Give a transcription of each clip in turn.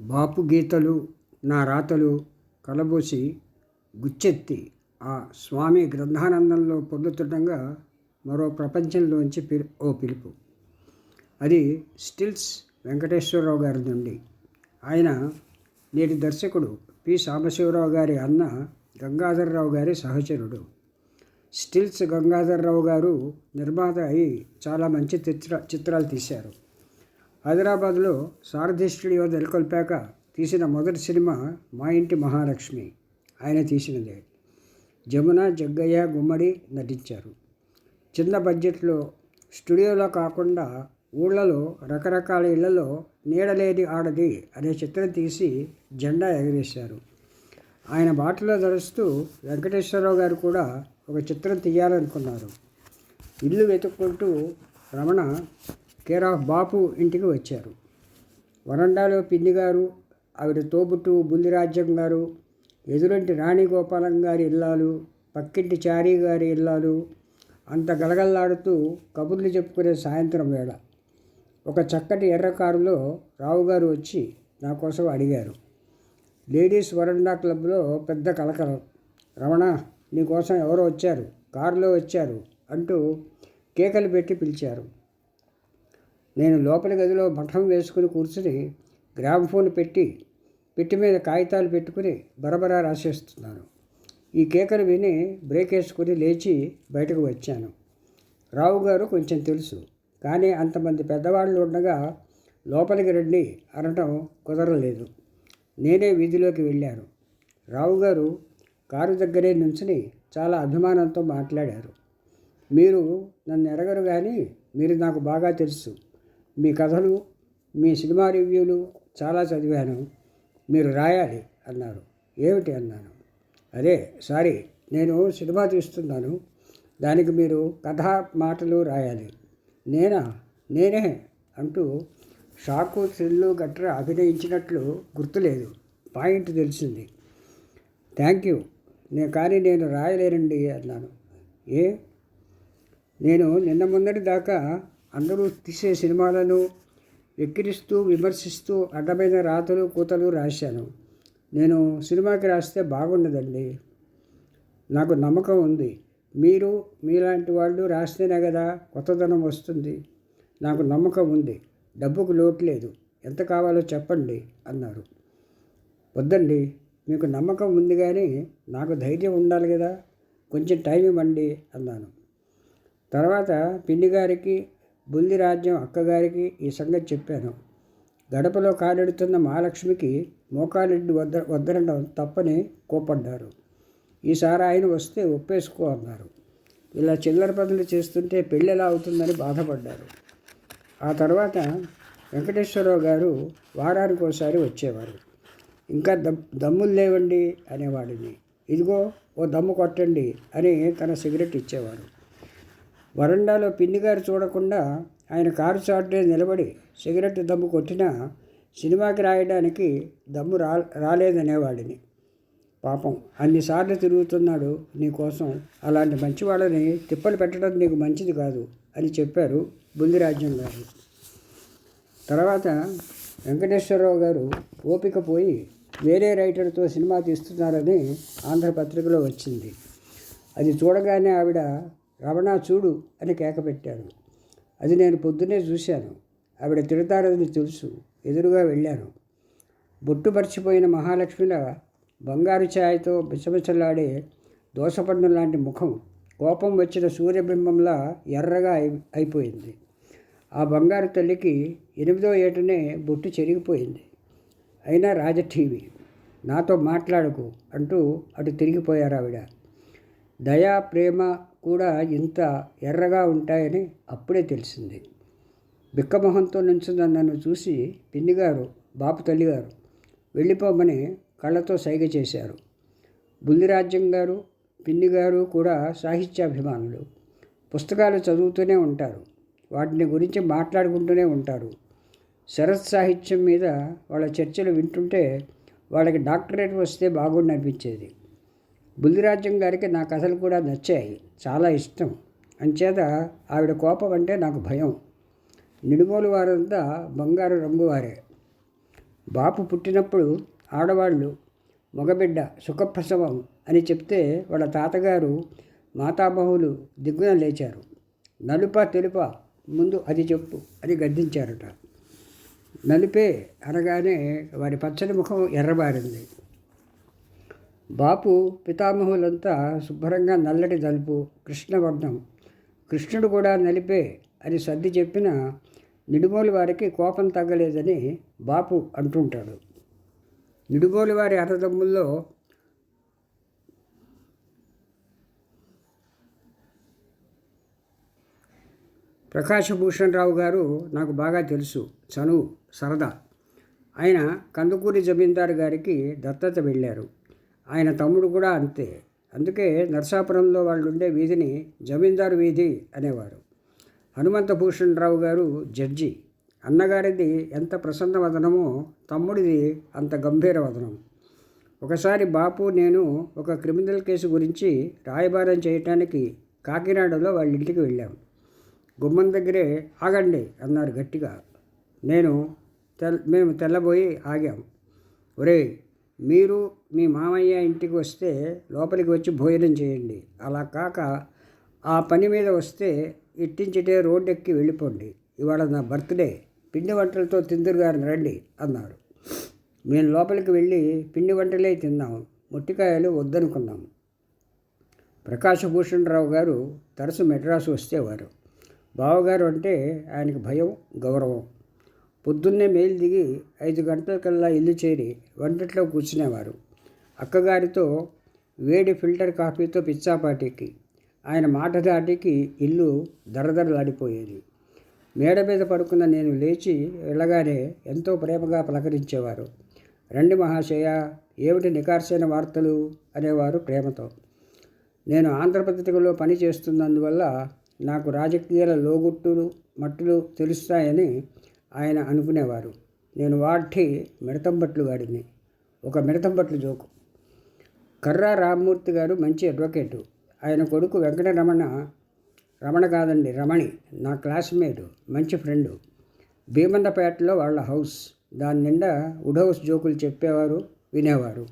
బాపు గీతలు నా రాతలు కలబోసి గుచ్చెత్తి ఆ స్వామి గ్రంథానందంలో పొందుతుండగా మరో ప్రపంచంలోంచి పిలు ఓ పిలుపు. అది స్టిల్స్ వెంకటేశ్వరరావు గారి నుండి. ఆయన నేటి దర్శకుడు పి. సాంబశివరావు గారి అన్న గంగాధరరావు గారి సహచరుడు. స్టిల్స్ గంగాధరరావు గారు నిర్మాత అయి చాలా మంచి చిత్ర చిత్రాలు తీశారు. హైదరాబాద్లో సారథి స్టూడియో నెలకొల్పాక తీసిన మొదటి సినిమా మా ఇంటి మహాలక్ష్మి. ఆయన తీసినదే. జమున జగ్గయ్య గుమ్మడి నటించారు. చిన్న బడ్జెట్లో స్టూడియోలో కాకుండా ఊళ్ళలో రకరకాల ఇళ్ళలో నీడలేని ఆడది అనే చిత్రం తీసి జెండా ఎగరేశారు. ఆయన బాటలో నడుస్తూ వెంకటేశ్వరరావు గారు కూడా ఒక చిత్రం తీయాలనుకున్నారు. ఇల్లు వెతుక్కుంటూ రమణ కేర్ ఆఫ్ బాపు ఇంటికి వచ్చారు. వరండాలో పిన్ని గారు ఆవిడ తోబుట్టు బుల్లిరాజ్యం గారు ఎదురంటి రాణి గోపాలం గారి ఇల్లాలు పక్కింటి చారీ గారి ఇల్లాలు అంత గలగల్లాడుతూ కబుర్లు చెప్పుకునే సాయంత్రం వేళ. ఒక చక్కటి ఎర్ర కారులో రావు గారు వచ్చి నా కోసం అడిగారు. లేడీస్ వరండా క్లబ్లో పెద్ద కలకలం. రమణ నీకోసం ఎవరో వచ్చారు కారులో వచ్చారు అంటూ కేకలు పెట్టి పిలిచారు. నేను లోపలి గదిలో మఠం వేసుకుని కూర్చుని గ్రామ్ఫోన్ పెట్టి పెట్టి మీద కాగితాలు పెట్టుకుని బరబరా రాసేస్తున్నాను. ఈ కేకలు విని బ్రేక్ వేసుకుని లేచి బయటకు వచ్చాను. రావు గారు కొంచెం తెలుసు కానీ అంతమంది పెద్దవాళ్ళు ఉండగా లోపలికి రండి అనటం కుదరలేదు. నేనే వీధిలోకి వెళ్ళాను. రావు గారు కారు దగ్గరే నుంచుని చాలా అభిమానంతో మాట్లాడారు. మీరు నన్ను ఎరగరు కానీ మీరు నాకు బాగా తెలుసు. మీ కథలు మీ సినిమా రివ్యూలు చాలా చదివాను. మీరు రాయాలి అన్నారు. ఏమిటి అన్నాను. అదే సారీ నేను సినిమా తీస్తున్నాను. దానికి మీరు కథ మాటలు రాయాలి. నేనా? నేనే అంటూ షాకు థ్రిల్లు గట్రా అభినయించినట్లు గుర్తులేదు. పాయింట్ తెలిసింది. Thank you. నే కానీ నేను రాయలేనండి అన్నాను. ఏ? నేను నిన్న ముందటి దాకా అందరూ తీసే సినిమాలను వెక్కిరిస్తూ విమర్శిస్తూ అడ్డమైన రాతలు కూతలు రాశాను. నేను సినిమాకి రాస్తే బాగుండదండి. నాకు నమ్మకం ఉంది. మీరు మీలాంటి వాళ్ళు రాస్తేనే కదా కొత్తదనం వస్తుంది. నాకు నమ్మకం ఉంది. డబ్బుకు లోటు లేదు. ఎంత కావాలో చెప్పండి అన్నారు. వద్దండి. మీకు నమ్మకం ఉంది కానీ నాకు ధైర్యం ఉండాలి కదా. కొంచెం టైం ఇవ్వండి అన్నాను. తర్వాత పిన్ని గారికి బుల్లి రాజ్యం అక్కగారికి ఈ సంగతి చెప్పాను. గడపలో కాలెడుతున్న మహాలక్ష్మికి మోకాలెడ్డి వద్ద వద్దనడం తప్పని కోపడ్డారు ఈసారి ఆయన వస్తే ఒప్పేసుకో అన్నారు. ఇలా చిల్లర పనులు చేస్తుంటే పెళ్ళి ఎలా అవుతుందని బాధపడ్డారు. ఆ తర్వాత వెంకటేశ్వరరావు గారు వారానికి ఒకసారి వచ్చేవారు. ఇంకా దమ్ దమ్ములు లేవండి అనేవాడిని. ఇదిగో ఓ దమ్ము కొట్టండి అని తన సిగరెట్ ఇచ్చేవారు. వరండాలో పిన్ని గారు చూడకుండా ఆయన కారు చాటునే నిలబడి సిగరెట్ దమ్ము కొట్టినా సినిమాకి రాయడానికి దమ్ము రా రాలేదనేవాడిని. పాపం అన్నిసార్లు తిరుగుతున్నాడు నీకోసం అలాంటి మంచి వాళ్ళని తిప్పలు పెట్టడం నీకు మంచిది కాదు అని చెప్పారు బుల్లిరాజ్యం గారు. తర్వాత వెంకటేశ్వరరావు గారు ఓపిక పోయి వేరే రైటర్తో సినిమా తీస్తున్నారని ఆంధ్రపత్రికలో వచ్చింది. అది చూడగానే ఆవిడ రమణ చూడు అని కేకపెట్టాను అది నేను పొద్దునే చూశాను. ఆవిడ తిడతారని తెలుసు. ఎదురుగా వెళ్ళాను. బొట్టు పరిచిపోయిన మహాలక్ష్మిల బంగారు ఛాయతో బిసబిసలాడే దోసపండు లాంటి ముఖం కోపం వచ్చిన సూర్యబింబంలా ఎర్రగా అయి అయిపోయింది. ఆ బంగారు తల్లికి ఎనిమిదో ఏటనే బొట్టు చెరిగిపోయింది. అయినా రాజ టీవీ నాతో మాట్లాడకు అంటూ అటు తిరిగిపోయారు ఆవిడ దయా ప్రేమ కూడా ఇంత ఎర్రగా ఉంటాయని అప్పుడే తెలిసింది. బిక్కమొహంతో నుంచున్న నన్ను చూసి పిన్నిగారు బాపు తల్లిగారు వెళ్ళిపోమని కళ్ళతో సైగ చేశారు. బుల్లిరాజ్యం గారు పిన్ని గారు కూడా సాహిత్యాభిమానులు. పుస్తకాలు చదువుతూనే ఉంటారు. వాటిని గురించి మాట్లాడుకుంటూనే ఉంటారు. శరత్ సాహిత్యం మీద వాళ్ళ చర్చలు వింటుంటే వాళ్ళకి డాక్టరేట్ వస్తే బాగుండి అనిపించేది బుల్లిరాజ్యం గారికి నా కథలు కూడా నచ్చాయి. చాలా ఇష్టం. అంచేత ఆవిడ కోపం అంటే నాకు భయం. నిడుమోలు వారంతా బంగారు రంగువారే బాపు పుట్టినప్పుడు ఆడవాళ్ళు మగబిడ్డ సుఖప్రసవం అని చెప్తే వాళ్ళ తాతగారు మాతామహులు దిగ్గున లేచారు. నలుప తెలుప ముందు అది చెప్పు అని గద్దించారట. నలిపే అనగానే వారి పచ్చని ముఖం ఎర్రబారింది. బాపు పితామహులంతా శుభ్రంగా నల్లటి నలుపు కృష్ణవర్ణం. కృష్ణుడు కూడా నలిపే అని సర్ది చెప్పిన నిడుమోలు వారికి కోపం తగ్గలేదని బాపు అంటుంటాడు. నిడుమోలు వారి అన్నదమ్ముల్లో ప్రకాశభూషణ్ రావు గారు నాకు బాగా తెలుసు చనువు సరదా. ఆయన కందుకూరి జమీందారు గారికి దత్తత వెళ్ళారు. ఆయన తమ్ముడు కూడా అంతే. అందుకే నరసాపురంలో వాళ్ళు ఉండే వీధిని జమీందారు వీధి అనేవారు. హనుమంతభూషణ్ రావు గారు జడ్జి. అన్నగారిది ఎంత ప్రసన్న వదనమో తమ్ముడిది అంత గంభీర వదనం. ఒకసారి బాపు నేను ఒక క్రిమినల్ కేసు గురించి రాయబారం చేయటానికి కాకినాడలో వాళ్ళ ఇంటికి వెళ్ళాం. గుమ్మం దగ్గరే ఆగండి అన్నారు గట్టిగా. నేను తెల్ మేము తెల్లబోయి ఆగాం. ఒరే మీరు మీ మామయ్య ఇంటికి వస్తే లోపలికి వచ్చి భోజనం చేయండి. అలా కాక ఆ పని మీద వస్తే ఇట్టించిటే రోడ్డు ఎక్కి వెళ్ళిపోండి. ఇవాళ నా బర్త్డే పిండి వంటలతో తిందురు గారిని రండి అన్నారు మేము లోపలికి వెళ్ళి పిండి వంటలే తిన్నాం మొట్టికాయలు వద్దనుకున్నాం. ప్రకాశభూషణరావు గారు తరచు మెడ్రాసు వస్తేవారు. బావగారు అంటే ఆయనకి భయం గౌరవం. పొద్దున్నే మేలు దిగి ఐదు గంటలకల్లా ఇల్లు చేరి వంటట్లో కూర్చునేవారు. అక్కగారితో వేడి ఫిల్టర్ కాఫీతో పిచ్చాపాటికి ఆయన మాట దాటికి ఇల్లు దరదరలాడిపోయేది. మేడ మీద పడుకున్న నేను లేచి వెళ్ళగానే ఎంతో ప్రేమగా పలకరించేవారు. రండి మహాశయ ఏమిటి నికార్సైన వార్తలు? అనేవారు ప్రేమతో. నేను ఆంధ్రపత్రికలో పని చేస్తున్నందువల్ల నాకు రాజకీయాల లోగుట్టులు మట్టులు తెలుస్తాయని ఆయన అనుకునేవారు. నేను వాటి మిడతంబట్లు వాడిని. ఒక మిడతంబట్లు జోకు. కర్రా రామ్మూర్తి గారు మంచి అడ్వకేటు. ఆయన కొడుకు వెంకటరమణ రమణ కాదండి రమణి నా క్లాస్మేట్ మంచి ఫ్రెండు. భీమన్నపేటలో వాళ్ళ హౌస్. దాని నిండా వుడ్ హౌస్ జోకులు చెప్పేవారు వినేవారు.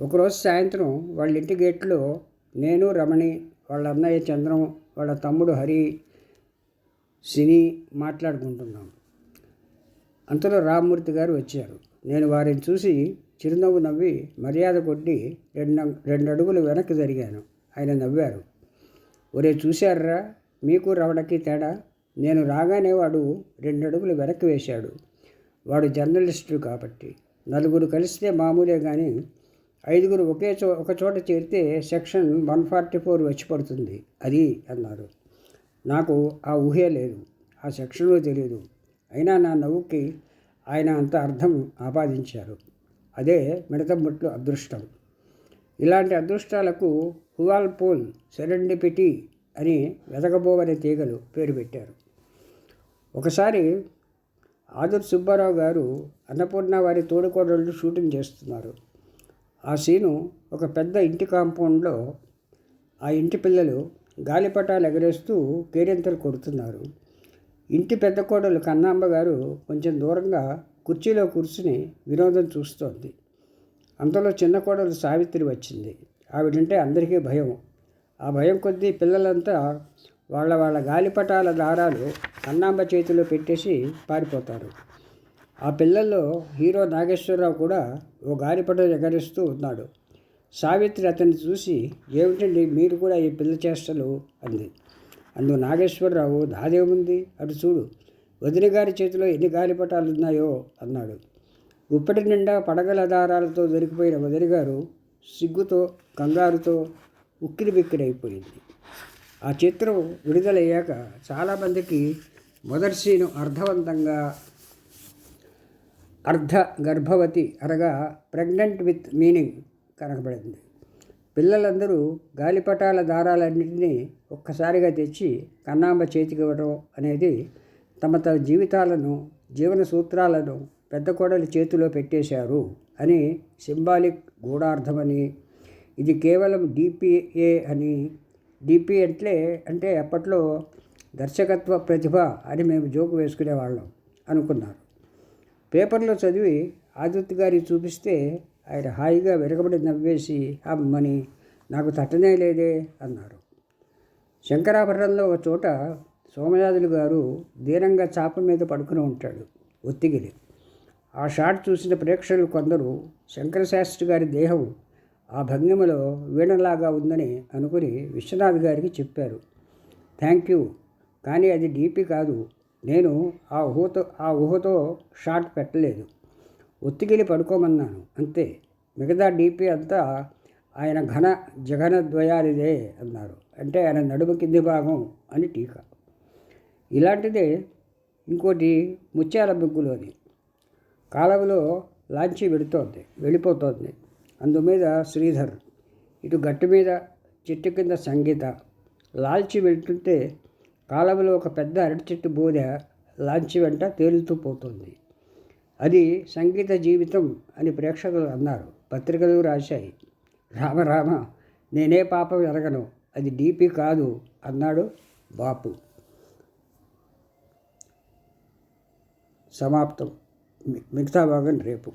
ఒకరోజు సాయంత్రం వాళ్ళ ఇంటి గేట్లో నేను రమణి వాళ్ళ అన్నయ్య చంద్రం వాళ్ళ తమ్ముడు హరి సిని మాట్లాడుకుంటున్నాం. అంతలో రామ్మూర్తి గారు వచ్చారు. నేను వారిని చూసి చిరునవ్వు నవ్వి మర్యాద కొట్టి రెండు రెండు అడుగులు వెనక్కి జరిగాను. ఆయన నవ్వారు. ఒరే చూశారా మీకు రవడకి తేడా? నేను రాగానే వాడు రెండు అడుగులు వెనక్కి వేశాడు. వాడు జర్నలిస్టు కాబట్టి. నలుగురు కలిస్తే మామూలే కానీ ఐదుగురు ఒకే చో ఒక చోట చేరితే సెక్షన్ వన్ ఫార్టీ ఫోర్ వచ్చి పడుతుంది. అది అన్నారు. నాకు ఆ ఊహే లేదు. ఆ సెక్షన్లో తెలియదు అయినా నా నవ్వుకి ఆయన అంత అర్థం ఆపాదించారు. అదే మిడతబొట్లు అదృష్టం. ఇలాంటి అదృష్టాలకు హువాల్పోల్ సెరెండిపిటీ అని వెతకబోవనే తీగలు పేరు పెట్టారు. ఒకసారి ఆదుర్ సుబ్బారావు గారు అన్నపూర్ణ వారి తోడుకోడళ్ళు షూటింగ్ చేస్తున్నారు. ఆ సీను ఒక పెద్ద ఇంటి కాంపౌండ్లో ఆ ఇంటి పిల్లలు గాలిపటాలు ఎగరేస్తూ కేరింతలు కొడుతున్నారు. ఇంటి పెద్ద కోడలు కన్నాంబ గారు కొంచెం దూరంగా కుర్చీలో కూర్చుని వినోదం చూస్తోంది. అంతలో చిన్న కోడలు సావిత్రి వచ్చింది. ఆవిడంటే అందరికీ భయం. ఆ భయం కొద్దీ పిల్లలంతా వాళ్ళ వాళ్ళ గాలిపటాల దారాలు కన్నాంబ చేతిలో పెట్టేసి పారిపోతారు. ఆ పిల్లల్లో హీరో నాగేశ్వరరావు కూడా ఓ గాలిపటం ఎగరిస్తూ ఉన్నాడు. సావిత్రి అతన్ని చూసి ఏమిటండి మీరు కూడా ఈ పిల్ల చేష్టలు? అంది. అందు నాగేశ్వరరావు నాదేముంది అటు చూడు వదిన గారి చేతిలో ఎన్ని గాలిపటాలు ఉన్నాయో అన్నాడు. ఉప్పటి నిండా పడగల దారాలతో దొరికిపోయిన వదిన గారు సిగ్గుతో కంగారుతో ఉక్కిరి బిక్కిరైపోయింది ఆ చిత్రం విడుదలయ్యాక చాలామందికి మొదటి సీను అర్థవంతంగా అర్ధ గర్భవతి అనగా ప్రెగ్నెంట్ విత్ మీనింగ్ కనకబడింది పిల్లలందరూ గాలిపటాల దారాలన్నింటినీ ఒక్కసారిగా తెచ్చి కన్నాంబ చేతికి ఇవ్వడం అనేది తమ తమ జీవితాలను జీవన సూత్రాలను పెద్ద కోడలి చేతిలో పెట్టేశారు అని సింబాలిక్ గూఢార్థమని ఇది కేవలం డిపిఏ అని. డిపి అంటే అంటే అప్పట్లో దర్శకత్వ ప్రతిభ అని మేము జోకు వేసుకునేవాళ్ళం అనుకున్నారు. పేపర్లో చదివి ఆదిత్య గారికి చూపిస్తే ఆయన హాయిగా వెనుకబడి నవ్వేసి అమ్మని నాకు తట్టనే లేదే అన్నారు. శంకరాభరణంలో ఒక చోట సోమయాజులు గారు దీనంగా చాప మీద పడుకుని ఉంటాడు ఒత్తిగిలి. ఆ షాట్ చూసిన ప్రేక్షకులు కొందరు శంకరశాస్త్రి గారి దేహం ఆ భంగిమలో వీణలాగా ఉందని అనుకుని విశ్వనాథ్ గారికి చెప్పారు. థ్యాంక్ యూ కానీ అది డీపీ కాదు. నేను ఆ ఊహతో ఆ ఊహతో షాట్ పెట్టలేదు. ఒత్తికెళ్ళి పడుకోమన్నాను. అంతే. మిగతా డీపీ అంతా ఆయన ఘన జగన ద్వయాలిదే అన్నారు. అంటే ఆయన నడుము కింది భాగం అని టీకా. ఇలాంటిదే ఇంకోటి ముత్యాల బొగ్గులోని కాలువలో లాంచి వెడుతోంది వెళ్ళిపోతోంది. అందుమీద శ్రీధర్ ఇటు గట్టు మీద చెట్టు కింద సంగీత. లాల్చి వెళ్తుంటే కాలువలో ఒక పెద్ద అరటి చెట్టు బోధ లాంచి వెంట తేలుతూ పోతుంది. అది సంగీత జీవితం అని ప్రేక్షకులు అన్నారు. పత్రికలు రాశాయి. రామ రామ నేనే పాపం ఎరగను. అది డీపీ కాదు అన్నాడు బాపు. సమాప్తం. మి- మిగతా భాగం రేపు.